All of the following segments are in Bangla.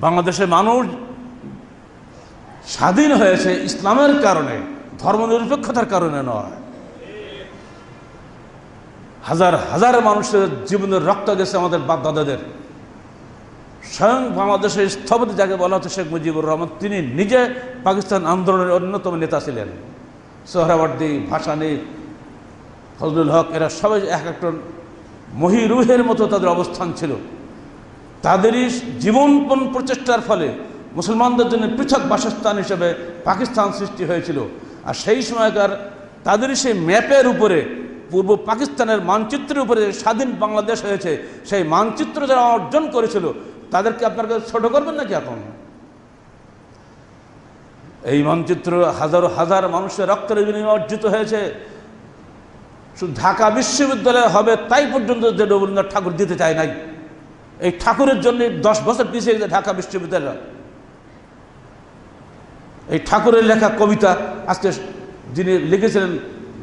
বাংলাদেশের মানুষ স্বাধীন হয়েছে ইসলামের কারণে, ধর্মনিরপেক্ষতার কারণে নয়। হাজার হাজার মানুষের জীবনের রক্ত গেছে আমাদের বাপদাদাদের। স্বয়ং বাংলাদেশের স্থপতি যাকে বলা হচ্ছে শেখ মুজিবুর রহমান, তিনি নিজে পাকিস্তান আন্দোলনের অন্যতম নেতা ছিলেন। সোহরাবর্দী ভাসানী, ফজলুল হক, এরা সবাই এক একটা মহিরুহের মতো তাদের অবস্থান ছিল। তাদেরই জীবনপণ প্রচেষ্টার ফলে মুসলমানদের জন্য পৃথক বাসস্থান হিসেবে পাকিস্তান সৃষ্টি হয়েছিল। আর সেই সময়কার তাদেরই সেই ম্যাপের উপরে, পূর্ব পাকিস্তানের মানচিত্রের উপরে স্বাধীন বাংলাদেশ হয়েছে, সেই মানচিত্র যারা অর্জন করেছিল, তাদেরকে আপনার কাছে ছোট করবেন নাকি এখন? এই মানচিত্র হাজার হাজার মানুষের রক্তের বিনিময়ে অর্জিত হয়েছে। শুধু ঢাকা বিশ্ববিদ্যালয় হবে তাই পর্যন্ত যে রবীন্দ্রনাথ ঠাকুর দিতে চায় নাই। এই ঠাকুরের জন্য দশ বছর পিছিয়ে গেছে ঢাকা বিশ্ববিদ্যালয়। এই ঠাকুরের লেখা কবিতা আজকে যিনি লিখেছিলেন,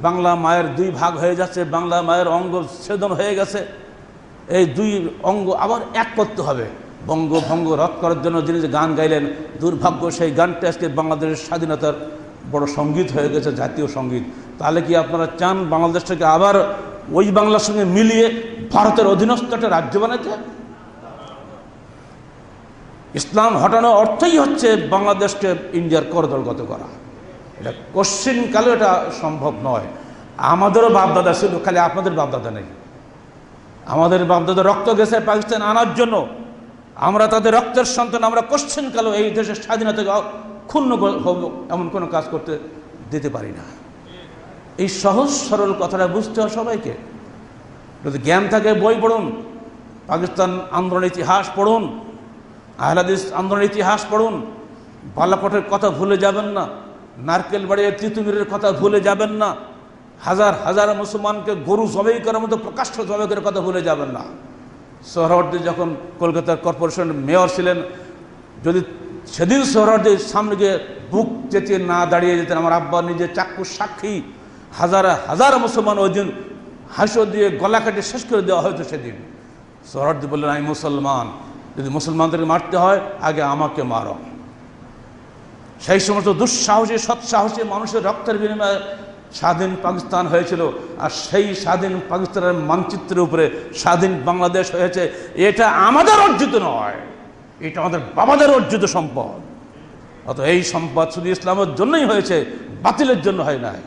বাংলা মায়ের দুই ভাগ হয়ে যাচ্ছে, বাংলা মায়ের অঙ্গ ছেদন হয়ে গেছে, এই দুই অঙ্গ আবার এক করতে হবে। বঙ্গভঙ্গ রদ করার জন্য যিনি যে গান গাইলেন, দুর্ভাগ্য সেই গানটা আজকে বাংলাদেশের স্বাধীনতার বড় সংগীত হয়ে গেছে, জাতীয় সংগীত। তাহলে কি আপনারা চান বাংলাদেশটাকে আবার ওই বাংলার সঙ্গে মিলিয়ে ভারতের অধীনস্থ একটা রাজ্য বানাতে ইসলাম হটানো অর্থই হচ্ছে বাংলাদেশকে ইন্ডিয়ার করদলগত করা। এটা কোশ্চিন কালে এটা সম্ভব নয়। আমাদেরও বাপদাদা ছিল, খালি আপনাদের বাপদাদা নেই। আমাদের বাপদাদা রক্ত গেছে পাকিস্তান আনার জন্য। আমরা তাদের রক্তের সন্তান, আমরা কোশ্চিন কালেও এই দেশের স্বাধীনতাকে ক্ষুণ্ণ হব এমন কোনো কাজ করতে দিতে পারি না। এই সহজ সরল কথাটা বুঝতে হয় সবাইকে। যদি জ্ঞান থাকে, বই পড়ুন, পাকিস্তান আন্দোলনের ইতিহাস পড়ুন আহলাদিস আন্দোলনের ইতিহাস পড়ুন বালাকটের কথা ভুলে যাবেন না, নারকেল বাড়ির তিতুমিরের কথা ভুলে যাবেন না, হাজার হাজার মুসলমানকে গরু জবাই করার মতো প্রকাশ্য জবাই কথা ভুলে যাবেন না। সোহরাওয়ার্দী যখন কলকাতার কর্পোরেশনের মেয়র ছিলেন, যদি সেদিন সোহরাওয়ার্দীর সামনে গিয়ে বুক চেতিয়ে না দাঁড়িয়ে যেতেন, আমার আব্বা নিজে চাক্ষুষ সাক্ষী, হাজার হাজার মুসলমান ওই দিন হাসো দিয়ে গলা কাটে শেষ করে দেওয়া হয়তো সেদিন। সোহরাওয়ার্দী বললেন, আমি মুসলমান। যদি মুসলমানদেরকে মারতে হয়, আগে আমাকে মারো। সেই সমস্ত দুঃসাহসী, সৎসাহসী মানুষের রক্তের বিনিময়ে স্বাধীন পাকিস্তান হয়েছিল, আর সেই স্বাধীন পাকিস্তানের মানচিত্রের উপরে স্বাধীন বাংলাদেশ হয়েছে, এটা আমাদের অর্জিত নয়। এটা আমাদের বাবাদের অর্জিত সম্পদ। অত এই সম্পদ শুধু ইসলামের জন্যই হয়েছে, বাতিলের জন্য হয় নাই।